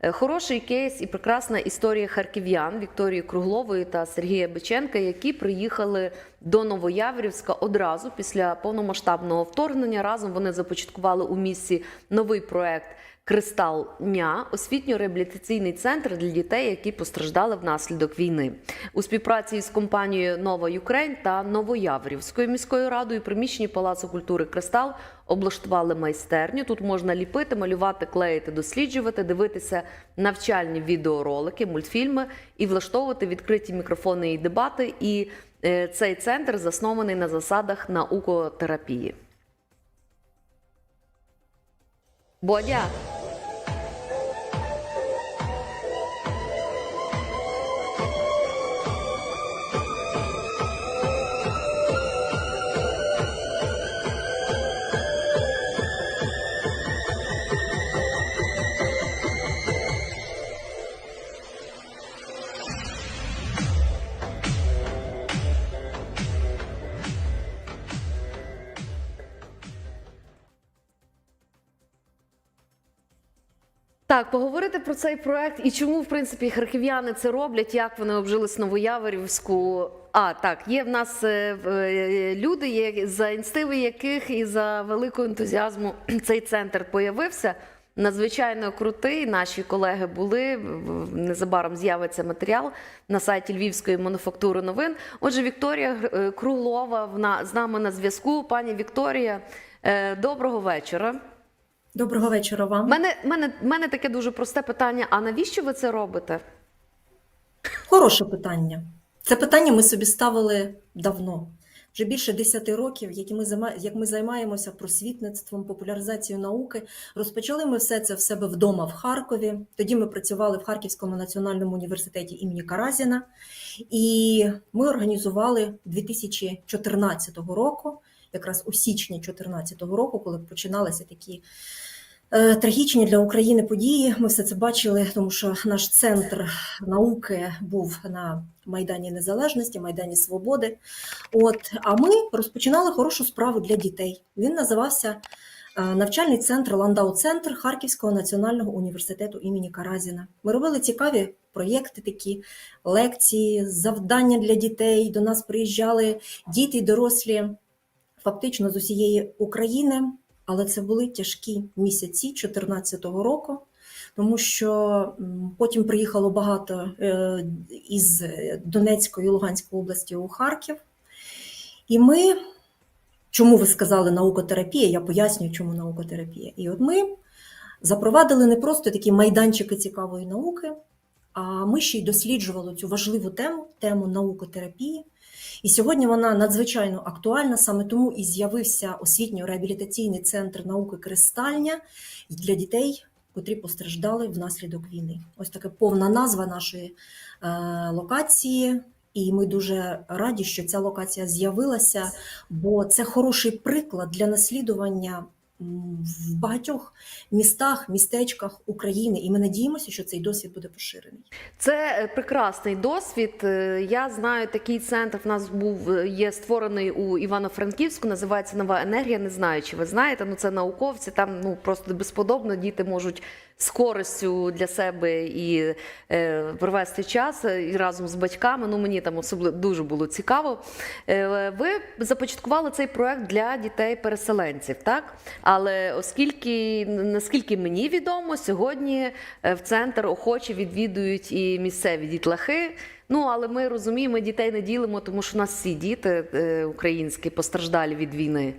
е, хороший кейс і прекрасна історія харків'ян Вікторії Круглової та Сергія Биченка, які приїхали до Новояврівська одразу після повномасштабного вторгнення. Разом вони започаткували у місті новий проект. Кристал Ня освітньо-реабілітаційний центр для дітей, які постраждали внаслідок війни у співпраці з компанією Нова Юкрейн та Новояврівською міською радою. Приміщенні Палацу культури Кристал облаштували майстерню. Тут можна ліпити, малювати, клеїти, досліджувати, дивитися навчальні відеоролики, мультфільми і влаштовувати відкриті мікрофони і дебати. І е, цей центр заснований на засадах наукотерапії. Бодя. Так, поговорити про цей проект і чому, в принципі, харків'яни це роблять, як вони обжились Новояворівську. А так, є в нас е, е, люди, є, за інстиви яких і за великого ентузіазму цей центр появився. Надзвичайно крутий. Наші колеги були. Незабаром з'явиться матеріал на сайті Львівської мануфактури новин. Отже, Вікторія е, Круглова з нами на зв'язку. Пані Вікторія, доброго вечора. Доброго вечора вам. Мене, мене, мене таке дуже просте питання: а навіщо ви це робите? Хороше питання. Це питання ми собі ставили давно. Вже більше 10 років, як ми, як ми займаємося просвітництвом, популяризацією науки. Розпочали ми все це в себе вдома в Харкові. Тоді ми працювали в Харківському національному університеті імені Каразіна. І ми організували 2014 року, якраз у січні 2014 року, коли починалися такі трагічні для України події. Ми все це бачили, тому що наш центр науки був на Майдані Незалежності, Майдані Свободи. От, а ми розпочинали хорошу справу для дітей. Він називався е, навчальний центр Ландау-центр Харківського національного університету імені Каразіна. Ми робили цікаві проєкти, такі лекції, завдання для дітей. До нас приїжджали діти й дорослі фактично з усієї України, але це були тяжкі місяці 2014 року, тому що потім приїхало багато е, із Донецької і Луганської області у Харків. І ми, чому ви сказали наукотерапія? Я пояснюю, чому наукотерапія. І от ми запровадили не просто такі майданчики цікавої науки, а ми ще й досліджували цю важливу тему, тему наукотерапії. І сьогодні вона надзвичайно актуальна, саме тому і з'явився освітньо-реабілітаційний центр науки Кристальня для дітей, котрі постраждали внаслідок війни. Ось така повна назва нашої е, локації. І ми дуже раді, що ця локація з'явилася, бо це хороший приклад для наслідування в багатьох містах, містечках України. І ми надіємося, що цей досвід буде поширений. Це е, прекрасний досвід. Е, Я знаю, такий центр в нас був е, є створений у Івано-Франківську. Називається Нова енергія. Не знаю, чи ви знаєте. Ну це науковці. Там ну просто безподобно діти можуть з для себе і е, провести час е, і разом з батьками. Ну мені там особливо дуже було цікаво. Е, ви започаткували цей проект для дітей-переселенців, так? Але оскільки наскільки мені відомо, сьогодні е, в центр охоче відвідують і місцеві дітлахи. Ну але ми розуміємо, дітей не ділимо, тому що у нас всі діти е, українські постраждалі від війни.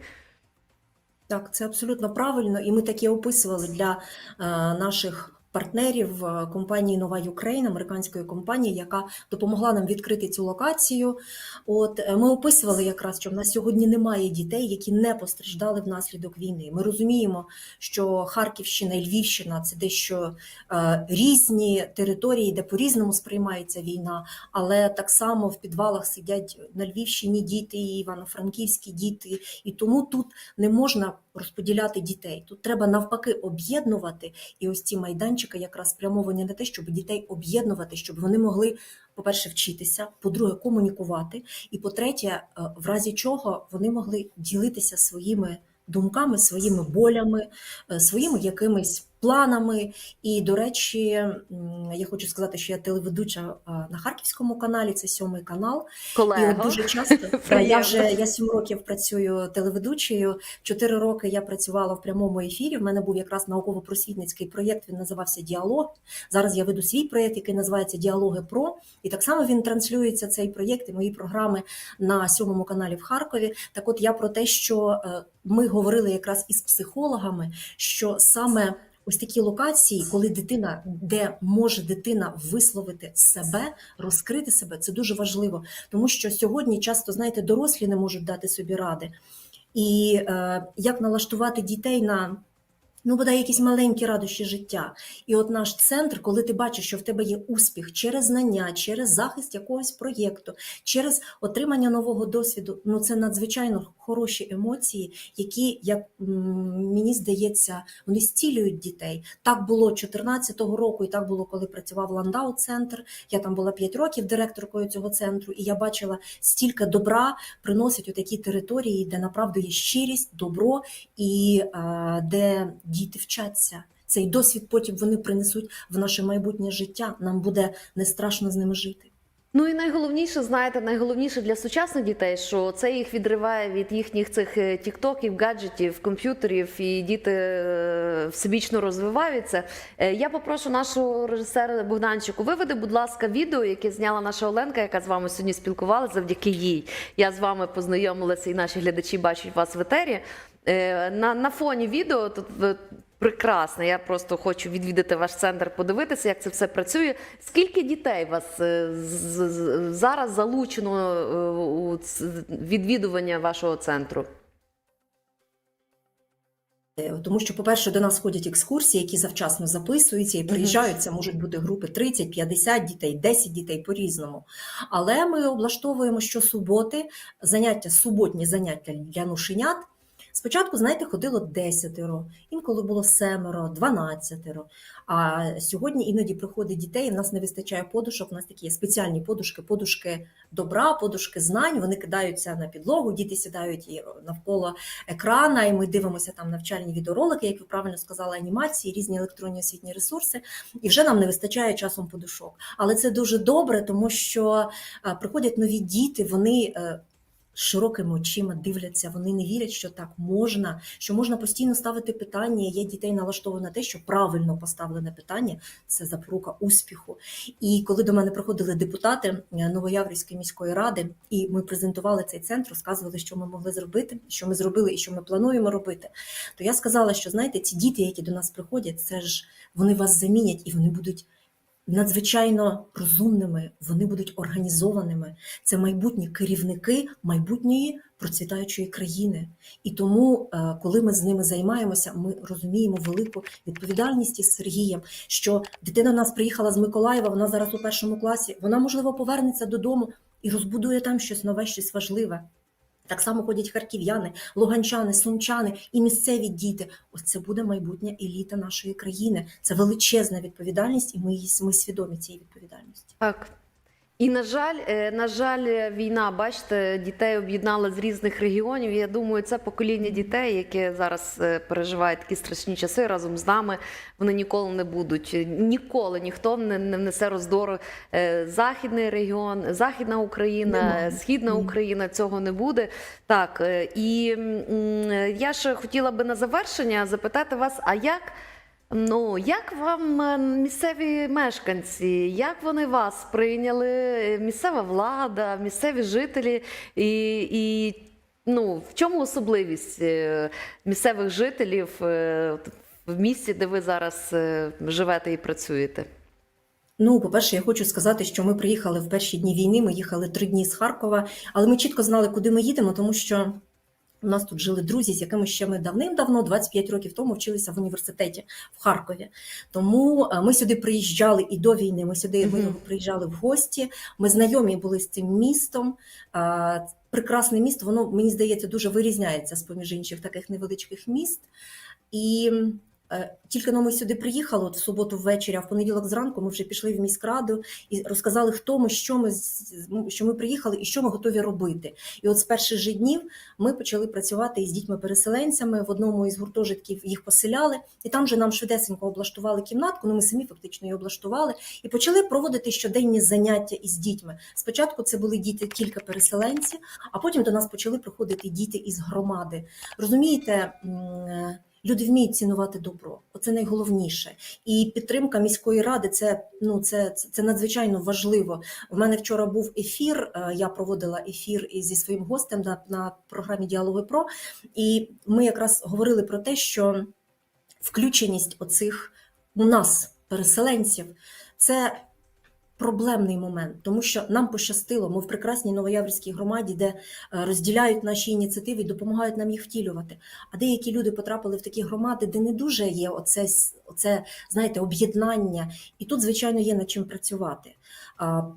Так, це абсолютно правильно, і ми таке описували для е, наших партнерів е, компанії Нова Юкрейн, американської компанії, яка допомогла нам відкрити цю локацію. От е, ми описували якраз, що в нас сьогодні немає дітей, які не постраждали внаслідок війни. Ми розуміємо, що Харківщина і Львівщина це дещо е, різні території, де по-різному сприймається війна, але так само в підвалах сидять на Львівщині діти, і івано-франківські діти, і тому тут не можна розподіляти дітей. Тут треба навпаки об'єднувати. І ось ці майданчики якраз спрямовані на те, щоб дітей об'єднувати, щоб вони могли, по-перше, вчитися, по-друге, комунікувати, і по-третє, е, в разі чого вони могли ділитися своїми думками, своїми болями, е, своїми якимись планами. І, до речі, я хочу сказати, що я телеведуча на харківському каналі, це сьомий канал. І от дуже часто я вже я сім років працюю телеведучою. Чотири роки я працювала в прямому ефірі. В мене був якраз науково-просвітницький проєкт. Він називався Діалог. Зараз я веду свій проєкт, який називається Діалоги Про. І так само він транслюється цей проєкт і мої програми на сьомому каналі в Харкові. Так, от я про те, що е, ми говорили якраз із психологами, що саме. Ось такі локації, коли дитина, де може дитина висловити себе, розкрити себе, це дуже важливо, тому що сьогодні часто, знаєте, дорослі не можуть дати собі ради. І е, як налаштувати дітей на ну, бодай якісь маленькі радощі життя. І от наш центр, коли ти бачиш, що в тебе є успіх через знання, через захист якогось проєкту, через отримання нового досвіду, ну це надзвичайно хороші емоції, які, як мені здається, вони зцілюють дітей. Так було 2014 року, і так було, коли працював Ландау центр. Я там була 5 років директоркою цього центру, і я бачила стільки добра приносять у такі території, де направду є щирість, добро і е, де діти вчаться. Цей досвід потім вони принесуть в наше майбутнє життя. Нам буде не страшно з ними жити. Ну і найголовніше, знаєте, найголовніше для сучасних дітей, що це їх відриває від їхніх цих е, тіктоків, гаджетів, комп'ютерів, і діти е, всебічно розвиваються. Е, Я попрошу нашого режисера Богданчику, виведи, будь ласка, відео, яке зняла наша Оленка, яка з вами сьогодні спілкувалася завдяки їй. Я з вами познайомилася, і наші глядачі бачать вас в етері. На, на фоні відео тут прекрасне. Я просто хочу відвідати ваш центр, подивитися, як це все працює. Скільки дітей вас е, зараз залучено е, у відвідування вашого центру? Е, Тому що, по-перше, до нас ходять екскурсії, які завчасно записуються і приїжджають. Це можуть бути групи 30, 50 дітей, 10 дітей по-різному. Але ми облаштовуємо щосуботи заняття, суботні заняття для нушенят. Спочатку, знаєте, ходило 10, інколи було семеро, 12. А сьогодні іноді приходить дітей, і в нас не вистачає подушок. У нас такі є спеціальні подушки, подушки добра, подушки знань. Вони кидаються на підлогу, діти сідають і навколо екрана, і ми дивимося там навчальні відеоролики, як ви правильно сказали, анімації, різні електронні освітні ресурси, і вже нам не вистачає часом подушок. Але це дуже добре, тому що приходять нові діти, вони. Широкими очима дивляться, вони не вірять, що так можна, що можна постійно ставити питання. Є дітей налаштовано на те, що правильно поставлене питання це запорука успіху. І коли до мене приходили депутати е, Новояврівської міської ради, і ми презентували цей центр, розказували, що ми могли зробити, що ми зробили і що ми плануємо робити. То я сказала, що знаєте, ці діти, які до нас приходять, це ж вони вас замінять і вони будуть. Надзвичайно розумними, вони будуть організованими. Це майбутні керівники майбутньої процвітаючої країни. І тому, е, коли ми з ними займаємося, ми розуміємо велику відповідальність із Сергієм, що дитина в нас приїхала з Миколаєва, вона зараз у першому класі. Вона, можливо, повернеться додому і розбудує там щось нове, щось важливе. Так само ходять харків'яни, луганчани, сумчани і місцеві діти. Ось це буде майбутня еліта нашої країни. Це величезна відповідальність, і ми, ми свідомі цієї відповідальності. Так. І на жаль, е, на жаль, війна, бачите, дітей об'єднала з різних регіонів. Я думаю, це покоління дітей, яке зараз е, переживає такі страшні часи разом з нами. Вони ніколи не будуть. Ніколи ніхто не, не внесе роздору. Е, Західний регіон, Західна Україна. Східна Україна цього не буде. Так е, і я ще хотіла би на завершення запитати вас: а як? Ну, як вам е, місцеві мешканці? Як вони вас прийняли? Місцева влада, місцеві жителі? І, і ну, в чому особливість е, місцевих жителів е, в місті, де ви зараз живете і працюєте? Ну, по-перше, я хочу сказати, що ми приїхали в перші дні війни. Ми їхали три дні з Харкова, але ми чітко знали, куди ми їдемо, тому що у нас тут жили друзі, з якими ще ми давним-давно, 25 років тому, вчилися в університеті в Харкові. Тому е, ми сюди приїжджали і до війни. Ми сюди ми Мгм. приїжджали в гості. Ми знайомі були з цим містом. Прекрасне місто, воно мені здається дуже вирізняється з поміж інших таких невеличких міст. І Тільки но ми сюди приїхали от в суботу ввечері, а в понеділок зранку ми вже пішли в міськраду і розказали, хто ми, що ми, з- що ми приїхали і що ми готові робити. І от з перших же днів ми почали працювати із дітьми-переселенцями. В одному із гуртожитків їх поселяли, і там же нам швидесенько облаштували кімнатку. Ну ми самі фактично її облаштували і почали проводити щоденні заняття із дітьми. Спочатку це були діти тільки переселенці, а потім до нас почали приходити діти із громади. Розумієте, м, люди вміють цінувати добро. Оце найголовніше. І підтримка міської ради це ну це, це, це надзвичайно важливо. У мене вчора був ефір. е, Я проводила ефір зі своїм гостем на, на програмі Діалоги Про, і ми якраз говорили про те, що включеність оцих у нас, переселенців, це проблемний момент, тому що нам пощастило. Ми в прекрасній новояврській громаді, де е, розділяють наші ініціативи і допомагають нам їх втілювати. А деякі люди потрапили в такі громади, де не дуже є оце, оце знаєте, об'єднання, і тут, звичайно, є над чим працювати.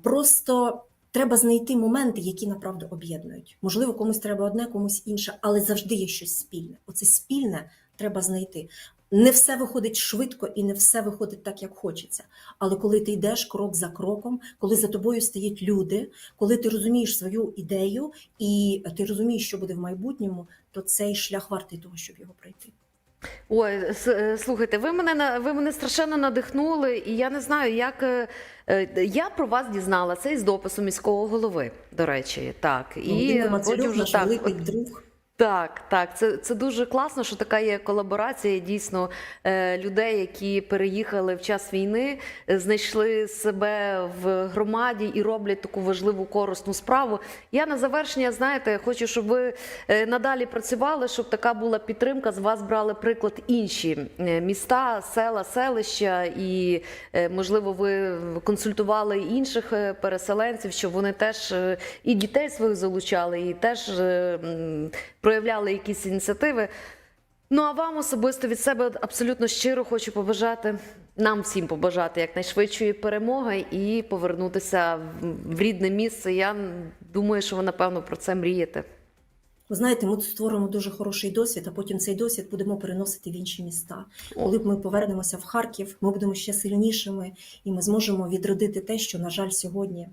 Просто треба знайти моменти, які направду об'єднують. Можливо, комусь треба одне, комусь інше, але завжди є щось спільне. Оце спільне треба знайти. Не все виходить швидко і не все виходить так, як хочеться. Але коли ти йдеш крок за кроком, коли за тобою стоять люди, коли ти розумієш свою ідею і ти розумієш, що буде в майбутньому, то цей шлях вартий того, щоб його пройти. Ой, е, слухайте, ви мене ви мене страшенно надихнули, і я не знаю, як е, е, я про вас дізналася із допису міського голови. До речі, так і Володимир потім вже так. великий друг. Так, так, це, це дуже класно, що така є колаборація дійсно е, людей, які переїхали в час війни, е, знайшли себе в громаді і роблять таку важливу корисну справу. Я на завершення, знаєте, хочу, щоб ви е, надалі працювали, щоб така була підтримка. З вас брали приклад інші міста, села, селища, і можливо, ви консультували інших переселенців, щоб вони теж і дітей своїх залучали, і теж м, проявляли якісь ініціативи. Ну а вам особисто від себе абсолютно щиро хочу побажати нам всім побажати якнайшвидшої перемоги і повернутися в- рідне місце. Я думаю, що ви напевно про це мрієте. Ви знаєте, ми тут створимо дуже хороший досвід, а потім цей досвід будемо переносити в інші міста. Коли б ми повернемося в Харків, ми будемо ще сильнішими, і ми зможемо відродити те, що, на жаль, сьогодні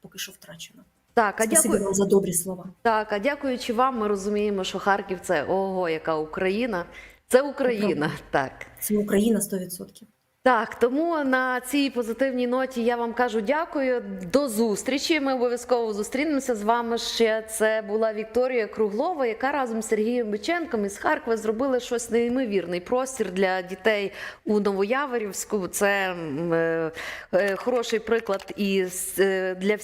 поки що втрачено. Так, а дякую. вам за добрі слова. Так, а дякуючи вам, ми розуміємо, що Харків це ого, яка Україна. Це Україна, так. Це Україна 100%. Так, тому на цій позитивній ноті я вам кажу дякую. До зустрічі. Ми обов'язково зустрінемося з вами ще. Це була Вікторія Круглова, яка разом з Сергієм Биченком із Харкова зробили щось неймовірний простір для дітей у Новояворівську. Це е, е, хороший приклад і е, для всіх.